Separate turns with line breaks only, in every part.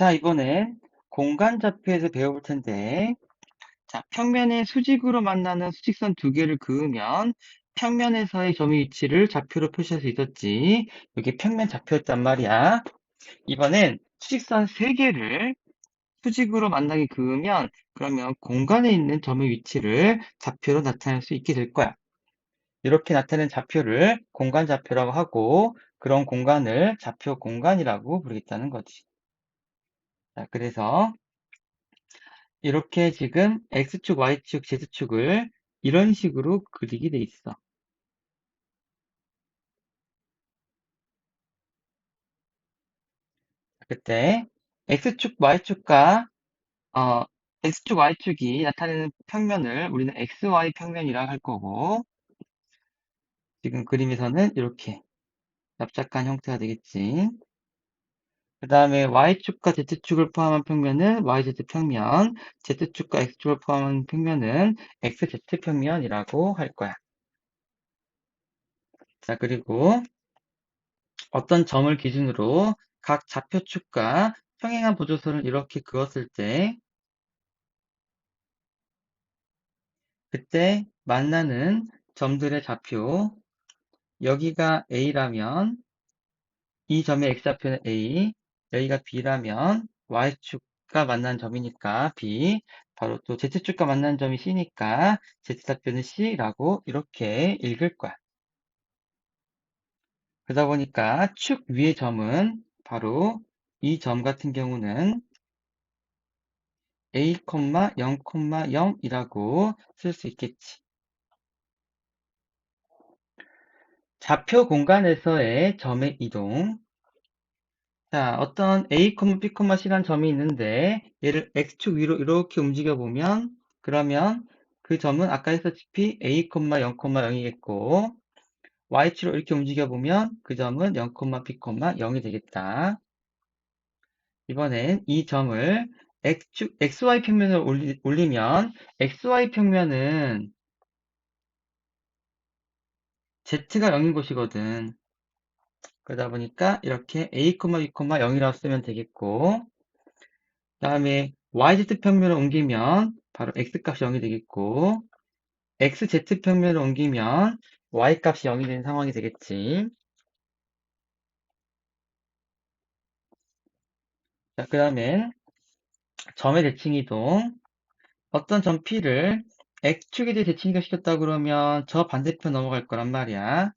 자, 이번엔 공간 좌표에서 배워볼 텐데, 자, 평면의 수직으로 만나는 수직선 두 개를 그으면 평면에서의 점의 위치를 좌표로 표시할 수 있었지. 이게 평면 좌표였단 말이야. 이번엔 수직선 세 개를 수직으로 만나게 그으면 그러면 공간에 있는 점의 위치를 좌표로 나타낼 수 있게 될 거야. 이렇게 나타낸 좌표를 공간 좌표라고 하고 그런 공간을 좌표 공간이라고 부르겠다는 거지. 자, 그래서 이렇게 지금 X축, Y축, Z축을 이런 식으로 그리게 돼 있어. 그때 X축, Y축과 어, X축, Y축이 나타내는 평면을 우리는 XY 평면이라고 할 거고 지금 그림에서는 이렇게 납작한 형태가 되겠지. 그 다음에 Y축과 Z축을 포함한 평면은 YZ 평면, Z축과 X축을 포함한 평면은 XZ 평면이라고 할 거야. 자, 그리고 어떤 점을 기준으로 각 좌표축과 평행한 보조선을 이렇게 그었을 때 그때 만나는 점들의 좌표 여기가 A라면 이 점의 X좌표는 A 여기가 B라면 Y축과 만난 점이니까 B 바로 또 Z축과 만난 점이 C니까 Z좌표는 C라고 이렇게 읽을 거야. 그러다 보니까 축 위의 점은 바로 이 점 같은 경우는 a, 0,0이라고 쓸 수 있겠지. 좌표 공간에서의 점의 이동. 자, 어떤 a, b, c란 점이 있는데 얘를 x축 위로 이렇게 움직여 보면 그러면 그 점은 아까 했었다시피 a, 0,0이겠고 y축으로 이렇게 움직여 보면 그 점은 0, b, 0이 되겠다. 이번엔 이 점을 X축, XY 평면을 올리, 올리면 XY 평면은 Z가 0인 곳이거든. 그러다 보니까 이렇게 A, B, 0이라고 쓰면 되겠고 그 다음에 YZ 평면을 옮기면 바로 X값이 0이 되겠고 XZ 평면을 옮기면 Y값이 0이 되는 상황이 되겠지. 자, 그 다음에 점의 대칭 이동. 어떤 점 P를 X축에 대해 대칭 이동시켰다 그러면 저 반대편 넘어갈 거란 말이야.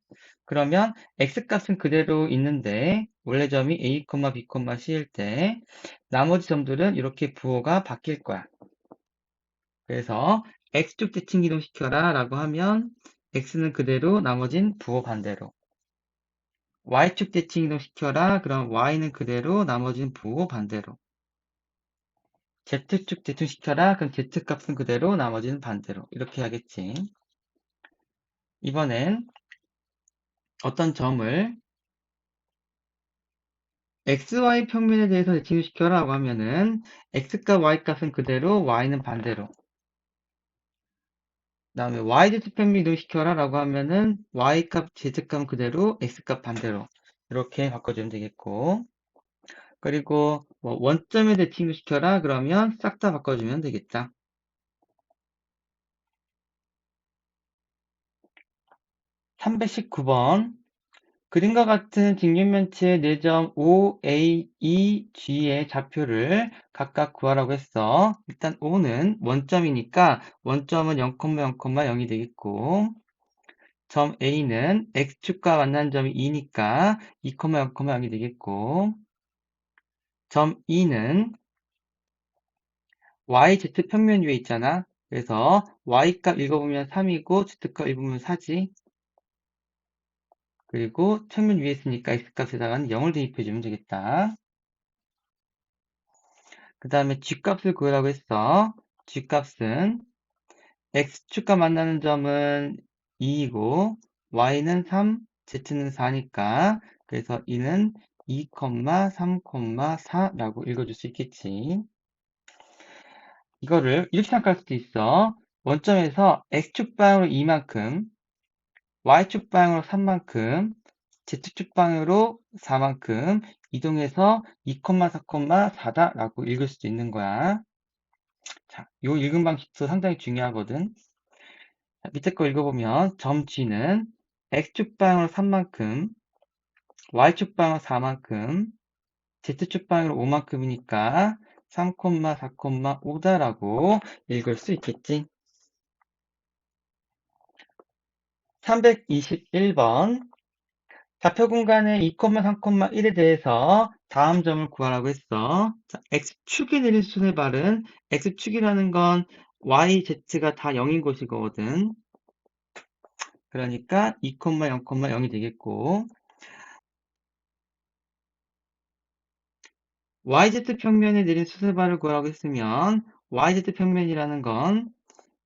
그러면 X값은 그대로 있는데 원래 점이 A, B, C일 때 나머지 점들은 이렇게 부호가 바뀔 거야. 그래서 X축 대칭 이동시켜라 라고 하면 X는 그대로 나머진 부호 반대로 Y축 대칭 이동시켜라 그럼 Y는 그대로 나머진 부호 반대로 Z축 대칭시켜라. 그럼 Z값은 그대로 나머지는 반대로 이렇게 하겠지. 이번엔 어떤 점을 XY 평면에 대해서 대칭시켜라 라고 하면은 X값 Y값은 그대로 Y는 반대로. 그 다음에 YZ 평면 이동시켜라 라고 하면은 Y값 Z값은 그대로 X값 반대로. 이렇게 바꿔주면 되겠고. 그리고 뭐 원점에 대칭 시켜라 그러면 싹 다 바꿔주면 되겠다. (319번) 그림과 같은 직육면체의 4점 O, A, E, G의 좌표를 각각 구하라고 했어. 일단 O는 원점이니까 원점은 0,0,0이 되겠고 점 A는 X축과 만난 점이 2니까 2,0,0이 되겠고 점 E는 YZ 평면 위에 있잖아. 그래서 Y값 읽어보면 3이고 Z값 읽으면 4지. 그리고 평면 위에 있으니까 X값에다가는 0을 대입해주면 되겠다. 그 다음에 G값을 구하라고 했어. G값은 X축과 만나는 점은 2이고 Y는 3, Z는 4니까 그래서 이는 2,3,4라고 읽어줄 수 있겠지. 이거를 이렇게 생각할 수도 있어. 원점에서 X축 방향으로 2만큼, Y축 방향으로 3만큼 Z축 방향으로 4만큼 이동해서 2,4,4다 라고 읽을 수도 있는 거야. 자, 요 읽음 방식도 상당히 중요하거든. 자, 밑에 거 읽어보면 점 G는 X축 방향으로 3만큼, Y축 방향으로 4만큼, Z축 방향으로 5만큼이니까 3,4,5다라고 읽을 수 있겠지. 321번 좌표 공간의 2,3,1에 대해서 다음 점을 구하라고 했어. 자, X축에 내린 수의 발은 X축이라는 건 Y, Z가 다 0인 곳이거든. 그러니까 2,0,0이 되겠고 YZ 평면에 내린 수세발을 구하라고 했으면 YZ 평면이라는 건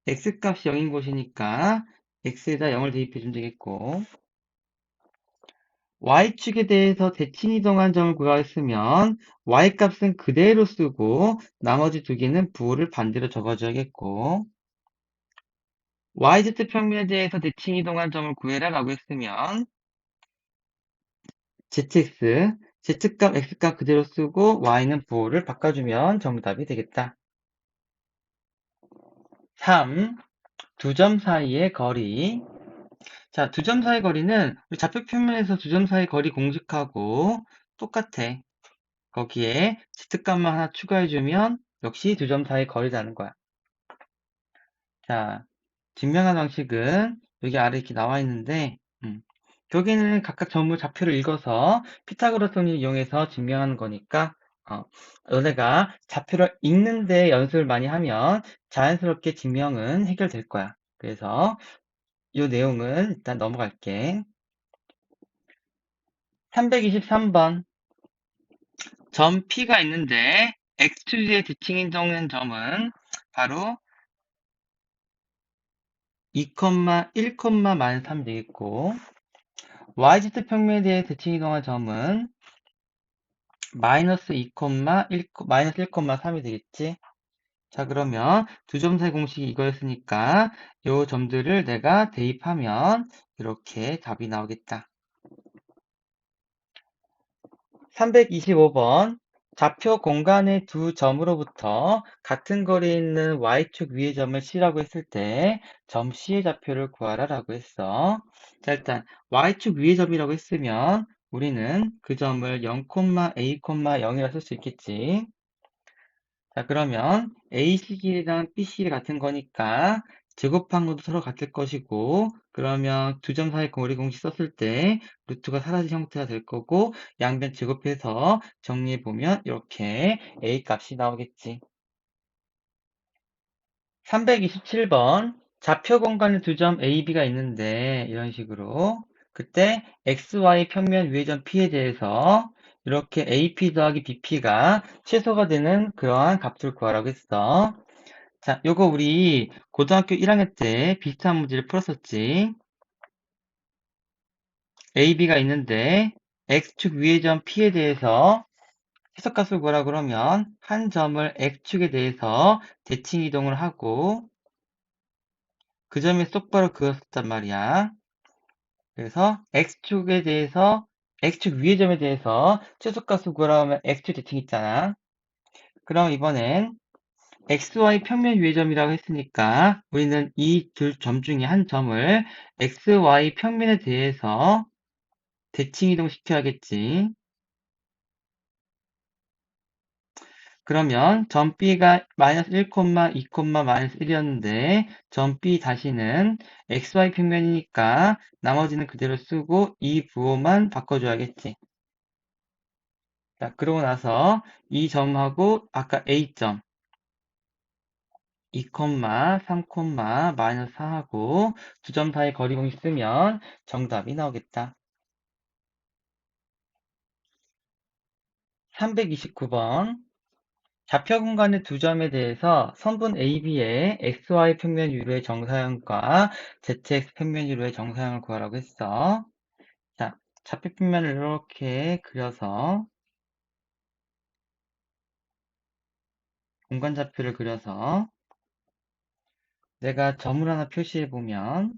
X값이 0인 곳이니까 X에다 0을 대입해주면 되겠고 Y축에 대해서 대칭 이동한 점을 구하였으면 Y값은 그대로 쓰고 나머지 두 개는 부호를 반대로 적어줘야겠고 YZ 평면에 대해서 대칭 이동한 점을 구해라 라고 했으면 ZX, Z값, X값 그대로 쓰고 Y는 부호를 바꿔주면 정답이 되겠다. 3. 두 점 사이의 거리 자, 두 점 사이 거리는 우리 좌표 평면에서 두 점 사이 거리 공식하고 똑같아. 거기에 Z값만 하나 추가해주면 역시 두 점 사이 거리라는 거야. 자, 증명한 방식은 여기 아래 이렇게 나와 있는데 음, 여기는 각각 전부 좌표를 읽어서 피타고라스 정리를 이용해서 증명하는 거니까 어, 너네가 좌표를 읽는데 연습을 많이 하면 자연스럽게 증명은 해결될 거야. 그래서 이 내용은 일단 넘어갈게. 323번 점 P가 있는데 X축에 대칭 이동한 점은 바로 2,1,-3 되겠고 YZ 평면에 대해 대칭 이동한 점은 마이너스 2, 1, 마이너스 1,3이 되겠지. 자, 그러면 두 점 사이 공식이 이거였으니까 이 점들을 내가 대입하면 이렇게 답이 나오겠다. 325번 좌표 공간의 두 점으로부터 같은 거리에 있는 Y축 위의 점을 C라고 했을 때 점 C의 좌표를 구하라 라고 했어. 자, 일단 Y축 위의 점이라고 했으면 우리는 그 점을 0,A,0이라 쓸 수 있겠지. 자, 그러면 AC끼리랑 BC끼리 같은 거니까 제곱한 것도 서로 같을 것이고 그러면 두 점 사이 거리 공식 썼을 때 루트가 사라진 형태가 될 거고 양변 제곱해서 정리해 보면 이렇게 A 값이 나오겠지. 327번 좌표 공간에 두 점 A, B가 있는데 이런 식으로 그때 XY 평면 점 P에 대해서 이렇게 AP 더하기 BP가 최소가 되는 그러한 값을 구하라고 했어. 자, 요거 우리 고등학교 1학년 때 비슷한 문제를 풀었었지. AB가 있는데 X축 점 P에 대해서 해석값을 구하라 그러면 한 점을 X축에 대해서 대칭 이동을 하고 그 점에 똑바로 그었단 말이야. 그래서 X축에 대해서 X축 위의 점에 대해서 최소값을 구하라 하면 X축 대칭 있잖아. 그럼 이번엔 XY 평면 위의 점이라고 했으니까 우리는 이두점 중에 한 점을 XY 평면에 대해서 대칭 이동시켜야겠지. 그러면 점 B가 마이너스 1, 2, 마이너스 1이었는데 점 B 다시는 XY 평면이니까 나머지는 그대로 쓰고 이 부호만 바꿔줘야겠지. 자, 그러고 나서 이 점하고 아까 A점 2, 3, 마이너스 4하고 두 점 사이 거리 공식 쓰면 정답이 나오겠다. 329번 좌표 공간의 두 점에 대해서 선분 AB의 XY 평면 위로의 정사형과 ZX 평면 위로의 정사형을 구하라고 했어. 자, 좌표 평면을 이렇게 그려서 공간 좌표를 그려서 내가 점을 하나 표시해 보면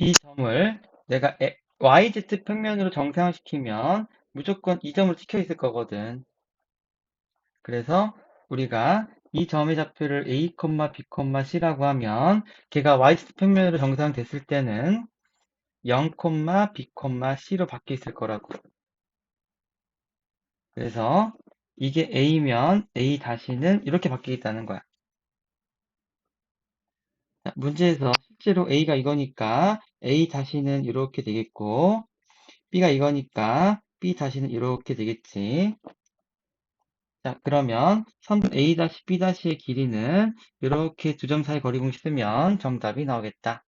이 점을 내가 에- YZ 평면으로 정상화시키면 무조건 이 점으로 찍혀 있을 거거든. 그래서 우리가 이 점의 좌표를 A, B, C라고 하면 걔가 YZ 평면으로 정상됐을 때는 0, B, C로 바뀌어 있을 거라고. 그래서 이게 A면 A 다시는 이렇게 바뀌겠다는 거야. 자, 문제에서 실제로 A가 이거니까 A 다시는 이렇게 되겠고 B가 이거니까 B 다시는 이렇게 되겠지. 자, 그러면 선분 A-B'의 길이는 이렇게 두 점 사이 거리 공식 쓰면 정답이 나오겠다.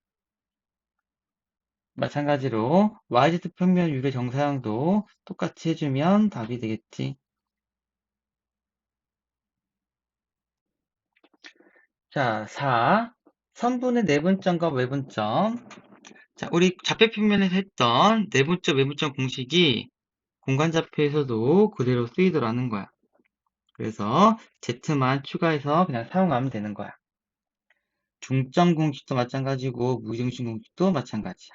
마찬가지로 YZ 평면 유래 정사형도 똑같이 해주면 답이 되겠지. 자, 4. 선분의 내분점과 외분점. 자, 우리 좌표 평면에서 했던 내분점, 외분점 공식이 공간좌표에서도 그대로 쓰이더라는 거야. 그래서 Z만 추가해서 그냥 사용하면 되는 거야. 중점 공식도 마찬가지고 무중심 공식도 마찬가지야.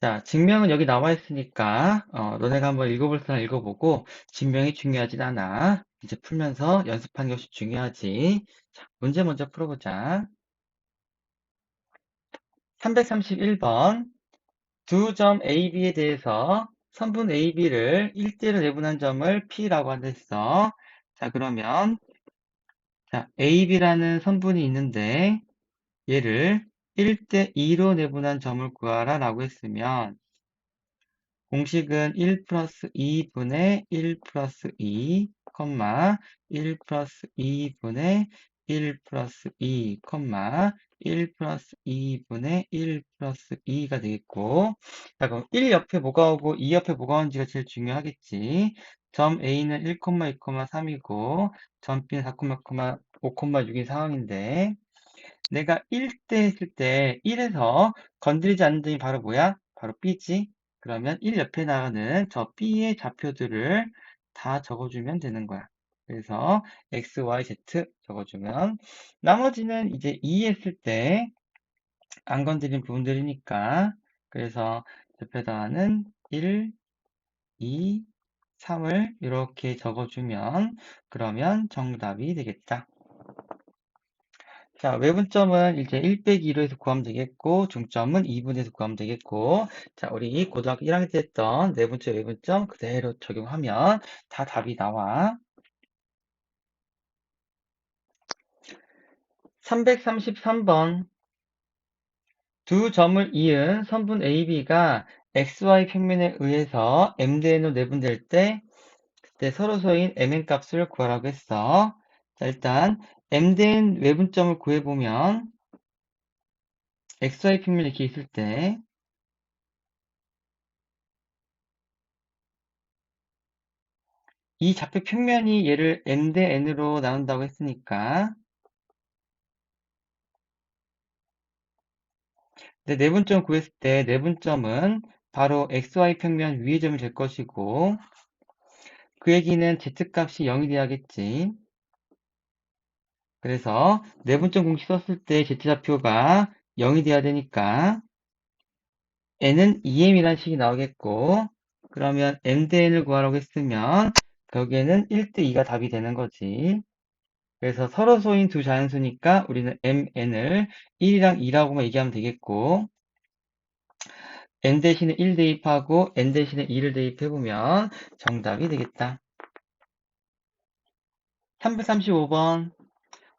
자, 증명은 여기 나와 있으니까 어, 너네가 한번 읽어볼 사람 읽어보고 증명이 중요하진 않아. 이제 풀면서 연습하는 것이 중요하지. 자, 문제 먼저 풀어보자. 331번 두 점 AB에 대해서 선분 AB를 1대1로 내분한 점을 P라고 한다 했어. 자, 그러면 자, AB라는 선분이 있는데 얘를 1대 2로 내분한 점을 구하라 라고 했으면 공식은 1 플러스 2분의 1 플러스 2, 1 플러스 2분의 1 플러스 2, 1 플러스 2분의 1 플러스 2가 되겠고 자 그럼 1 옆에 뭐가 오고 2 옆에 뭐가 오는지가 제일 중요하겠지 점 A는 1, 2, 3이고 점 B는 4, 5, 6인 상황인데 내가 1대 했을 때 1에서 건드리지 않는 점이 바로 뭐야? 바로 B지. 그러면 1 옆에 나가는 저 B의 좌표들을 다 적어주면 되는 거야. 그래서 X, Y, Z 적어주면 나머지는 이제 2 했을 때 안 건드린 부분들이니까 그래서 옆에다가는 1, 2, 3을 이렇게 적어주면 그러면 정답이 되겠다. 자, 외분점은 이제 1 빼기 2로해서 구하면 되겠고, 중점은 2분에서 구하면 되겠고, 자, 우리 고등학교 1학년 때 했던 내분점, 외분점 그대로 적용하면 다 답이 나와. 333번. 두 점을 이은 선분 AB가 XY 평면에 의해서 MDN으로 내분될 때, 그때 서로 소인 MN 값을 구하라고 했어. 자, 일단 MDN 외분점을 구해보면 XY 평면 이렇게 있을 때 이 좌표 평면이 얘를 m 대 n으로 나눈다고 했으니까 네, 내분점 구했을 때 내분점은 바로 xy 평면 위의 점이 될 것이고 그 얘기는 z값이 0이 돼야겠지. 그래서 내분점 공식 썼을 때 z좌표가 0이 돼야 되니까 n은 2m이라는 식이 나오겠고 그러면 m 대 n을 구하라고 했으면 결국에는 1대 2가 답이 되는 거지. 그래서 서로소인 두 자연수니까 우리는 mn을 1이랑 2라고만 얘기하면 되겠고 n 대신에 1 대입하고 n 대신에 2를 대입해보면 정답이 되겠다. 335번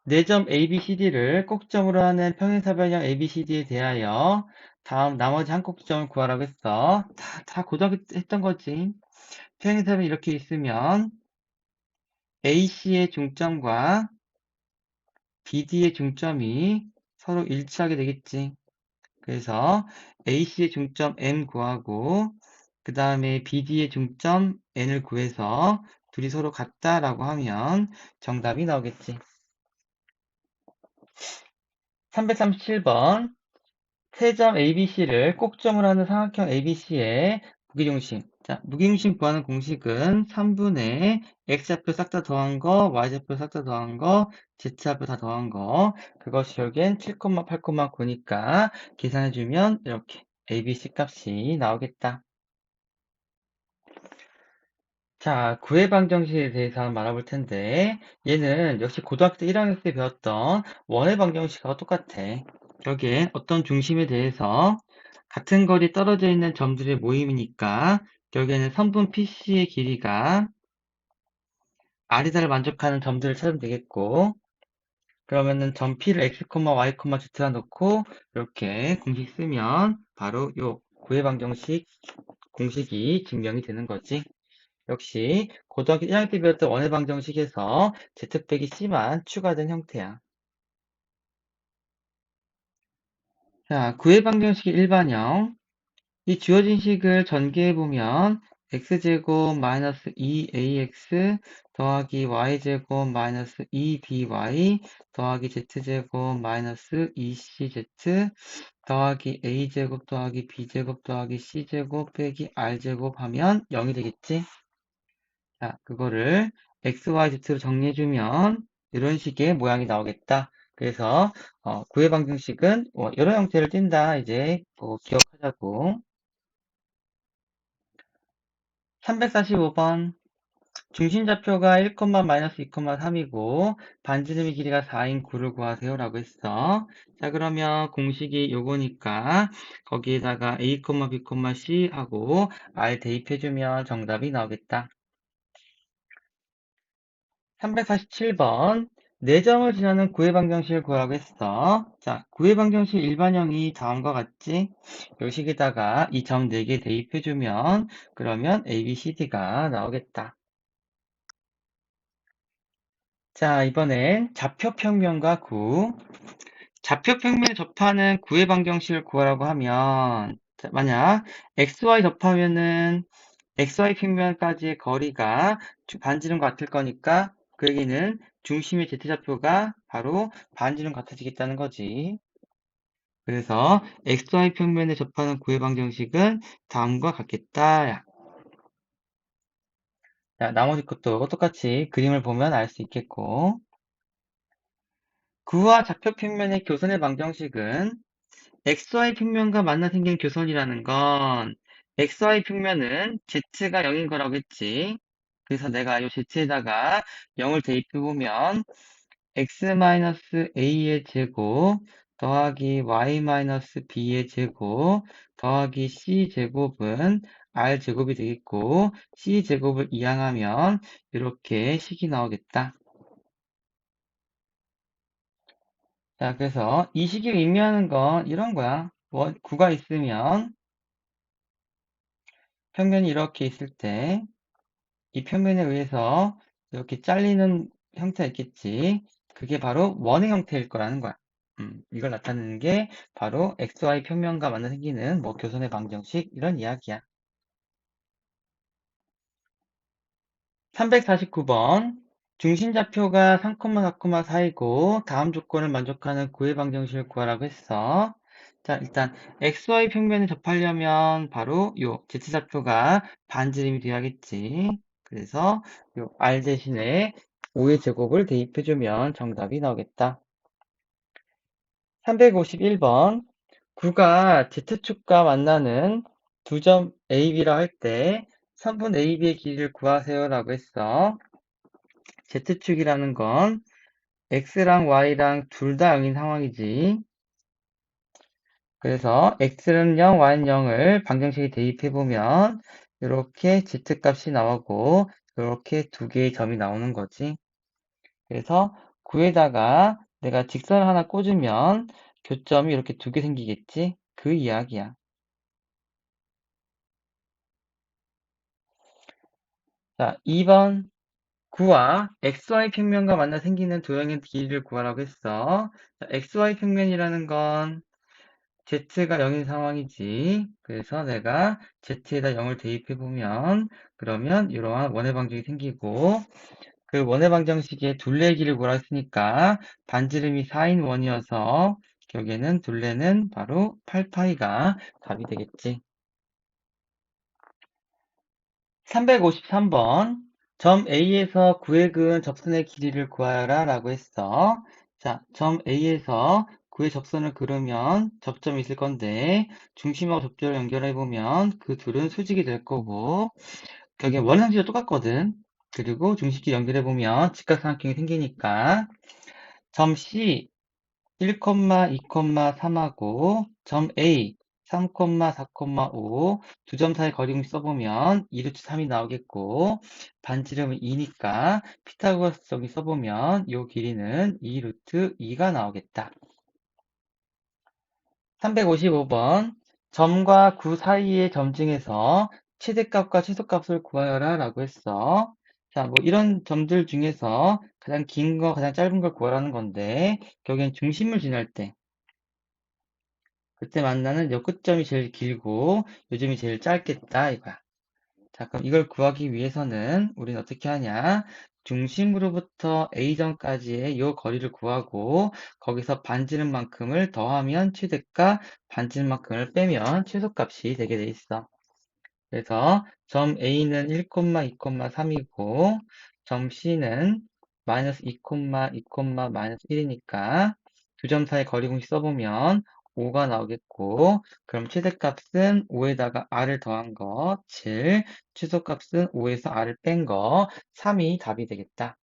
4점 ABCD를 꼭점으로 하는 평행사변형 ABCD에 대하여 다음 나머지 한 꼭지점을 구하라고 했어. 다, 다 고등학교 때 했던 거지. 평행사변 이렇게 있으면 AC의 중점과 BD의 중점이 서로 일치하게 되겠지. 그래서 AC의 중점 M 구하고 그 다음에 BD의 중점 N을 구해서 둘이 서로 같다라고 하면 정답이 나오겠지. 337번 세점 ABC를 꼭점으로 하는 삼각형 ABC의 무게중심. 자, 무게중심 구하는 공식은 3분의 x좌표 싹 다 더한 거, y좌표 싹 다 더한 거, z좌표 다 더한 거. 그것이 결국엔 7,8,9니까 계산해주면 이렇게 ABC 값이 나오겠다. 자, 구의 방정식에 대해서 한번 알아볼 텐데 얘는 역시 고등학교 때 1학년 때 배웠던 원의 방정식하고 똑같아. 여기에 어떤 중심에 대해서 같은 거리 떨어져 있는 점들의 모임이니까 여기에는 선분 PC의 길이가 R이다를 만족하는 점들을 찾으면 되겠고 그러면은 점 P를 X, Y, Z라 놓고 이렇게 공식 쓰면 바로 요 구의 방정식 공식이 증명이 되는 거지. 역시 고등학교 1학년 때 배웠던 원의 방정식에서 Z 빼기 C만 추가된 형태야. 자, 구의 방정식의 일반형. 이 주어진 식을 전개해보면 x제곱 마이너스 2ax 더하기 y제곱 마이너스 2by 더하기 z제곱 마이너스 2cz 더하기 a제곱 더하기 b제곱 더하기 c제곱 빼기 r제곱 하면 0이 되겠지? 자, 그거를 x, y, z로 정리해주면 이런 식의 모양이 나오겠다. 그래서 어, 구의 방정식은 어, 여러 형태를 띈다. 이제 뭐 기억하자고. 345번 중심좌표가 1, 마이너스 2,3이고 반지름의 길이가 4인 9를 구하세요 라고 했어. 자 그러면 공식이 요거니까 거기에다가 a, b, c 하고 r 대입해주면 정답이 나오겠다. 347번 4점을 지나는 구의 방정식을 구하라고 했어. 자, 구의 방정식 일반형이 다음과 같지? 요 식에다가 이 점 4개 대입해주면 그러면 A, B, C, D가 나오겠다. 자, 이번엔 좌표평면과 구. 좌표평면에 접하는 구의 방정식을 구하라고 하면 자, 만약 XY 접하면은 XY 평면까지의 거리가 반지름 같을 거니까 그 얘기는 중심의 z좌표가 바로 반지름 같아지겠다는 거지. 그래서 xy 평면에 접하는 구의 방정식은 다음과 같겠다. 자, 나머지 것도 똑같이 그림을 보면 알 수 있겠고 구와 좌표 평면의 교선의 방정식은 xy 평면과 만나 생긴 교선이라는 건 xy 평면은 z가 0인 거라고 했지. 그래서 내가 이 z에다가 0을 대입해보면 x-a의 제곱 더하기 y-b의 제곱 더하기 c제곱은 r제곱이 되겠고 c제곱을 이항하면 이렇게 식이 나오겠다. 자, 그래서 이 식을 의미하는 건 이런 거야. 원, 구가 있으면 평면이 이렇게 있을 때 이 평면에 의해서 이렇게 잘리는 형태가 있겠지. 그게 바로 원의 형태일 거라는 거야. 음, 이걸 나타내는 게 바로 XY 평면과 만나 생기는 뭐 교선의 방정식 이런 이야기야. 349번 중심좌표가 3,4,4이고 다음 조건을 만족하는 구의 방정식을 구하라고 했어. 자, 일단 XY 평면에 접하려면 바로 요 Z좌표가 반지름이 돼야겠지. 그래서 요 R 대신에 5의 제곱을 대입해주면 정답이 나오겠다. 351번 9가 Z축과 만나는 두 점 AB라 할 때 3분 AB의 길이를 구하세요 라고 했어. Z축이라는 건 X랑 Y랑 둘 다 0인 상황이지. 그래서 x는 0, y는 0을 방정식에 대입해보면 이렇게 z값이 나오고 이렇게 두 개의 점이 나오는 거지. 그래서 9에다가 내가 직선을 하나 꽂으면 교점이 이렇게 두 개 생기겠지? 그 이야기야. 자, 2번 9와 xy 평면과 만나 생기는 도형의 길이를 구하라고 했어. 자, xy 평면이라는 건 z가 0인 상황이지. 그래서 내가 z에다 0을 대입해 보면 그러면 이러한 원의 방정이 생기고 그 원의 방정식에 둘레의 길을 구하라 했으니까 반지름이 4인 원이어서 여기에는 둘레는 바로 8파이가 답이 되겠지. 353번. 점 A에서 구획 그은 접선의 길이를 구하여라 라고 했어. 자, 점 A에서 구의 접선을 그으면 접점이 있을 건데 중심하고 접점을 연결해 보면 그 둘은 수직이 될 거고 여기 원상식도 똑같거든. 그리고 중심끼리 연결해 보면 직각삼각형이 생기니까 점 C 1,2,3하고 점 A 3,4,5 두 점 사이 거리공식 써보면 2루트 3이 나오겠고 반지름은 2니까 피타고라스 정리 써보면 이 길이는 2루트 2가 나오겠다. 355번 점과 구 사이의 점증에서 최대값과 최소값을 구하여라 라고 했어. 자, 뭐 이런 점들 중에서 가장 긴 거, 가장 짧은 걸 구하라는 건데 여기는 중심을 지날 때 그때 만나는 요 끝점이 제일 길고 요점이 제일 짧겠다 이거야. 자, 그럼 이걸 구하기 위해서는 우리는 어떻게 하냐? 중심으로부터 A점까지의 이 거리를 구하고 거기서 반지름 만큼을 더하면 최대값, 반지름 만큼을 빼면 최소값이 되게 돼 있어. 그래서 점 A는 1,2,3이고 점 C는 마이너스 2, 2, 마이너스 1이니까 두 점 사이 거리 공식 써보면 5가 나오겠고 그럼 최대값은 5에다가 r을 더한 거 7, 최소값은 5에서 r을 뺀 거 3이 답이 되겠다.